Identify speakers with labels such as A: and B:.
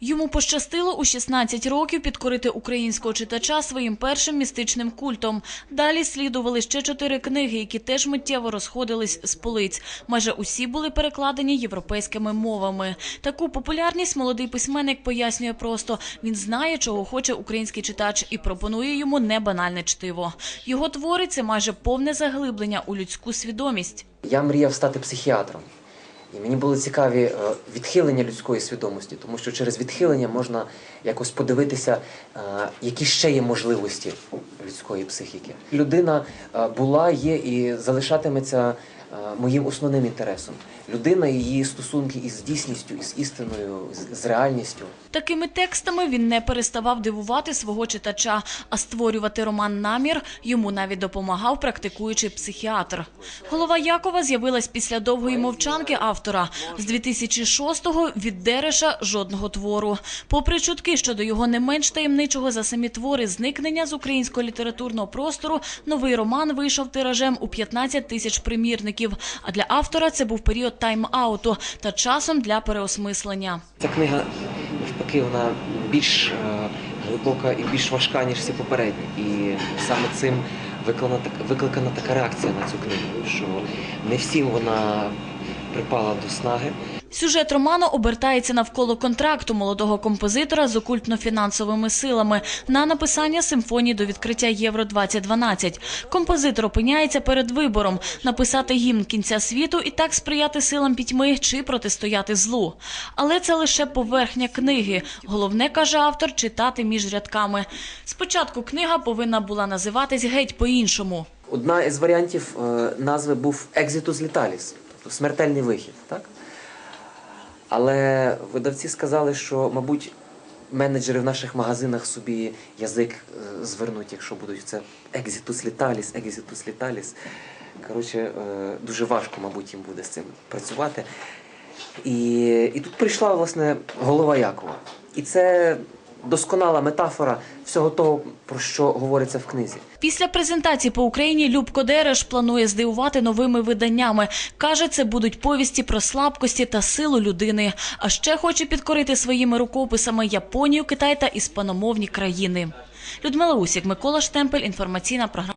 A: Йому пощастило у 16 років підкорити українського читача своїм першим містичним культом. Далі слідували ще чотири книги, які теж миттєво розходились з полиць. Майже усі були перекладені європейськими мовами. Таку популярність молодий письменник пояснює просто: він знає, чого хоче український читач, і пропонує йому небанальне чтиво. Його твори це майже повне заглиблення у людську свідомість.
B: Я мріяв стати психіатром. І мені були цікаві е, відхилення людської свідомості, тому що через відхилення можна якось подивитися, е, які ще є можливості людської психіки. Людина е, була, є і залишатиметься моїм основним інтересом. Людина її стосунки із дійсністю, із істиною, з- з реальністю.
A: Такими текстами він не переставав дивувати свого читача, а створювати роман намір йому навіть допомагав практикуючий психіатр. Голова Якова з'явилась після довгої мовчанки автора. З 2006-го від Дереша жодного твору. Попри чутки щодо його не менш таємничого за самі твори зникнення з українського літературного простору, новий роман вийшов тиражем у 15 тисяч примірників. А для автора це був період тайм-ауту та часом для переосмислення.
B: Ця книга навпаки вона більш е, глибока і більш важка, ніж всі попередні. І саме цим викликана така реакція на цю книгу, що не всім вона припала до снаги.
A: Сюжет роману обертається навколо контракту молодого композитора з окультно-фінансовими силами на написання симфонії до відкриття Євро 2012 Композитор опиняється перед вибором написати гімн кінця світу і так сприяти силам пітьми чи протистояти злу. Але це лише поверхня книги. Головне каже автор читати між рядками. Спочатку книга повинна була називатись геть по-іншому.
B: Одна із варіантів е, назви був Exitus Litalis, тобто смертельний вихід. Так? Але видавці сказали, що, мабуть, менеджери в наших магазинах собі язик е, звернуть, якщо будуть це Exitus Litalis, Exitus Litalis. Коротше, е, дуже важко, мабуть, їм буде з цим працювати. І, і тут прийшла, власне, голова Якова. І це досконала метафора всього того, про що говориться в книзі.
A: Після презентації по Україні Любко Дереш планує здивувати новими виданнями. Каже, це будуть повісті про слабкості та силу людини. А ще хоче підкорити своїми рукописами Японію, Китай та іспаномовні країни. Людмила Усік, Микола Штемпель, інформаційна програма.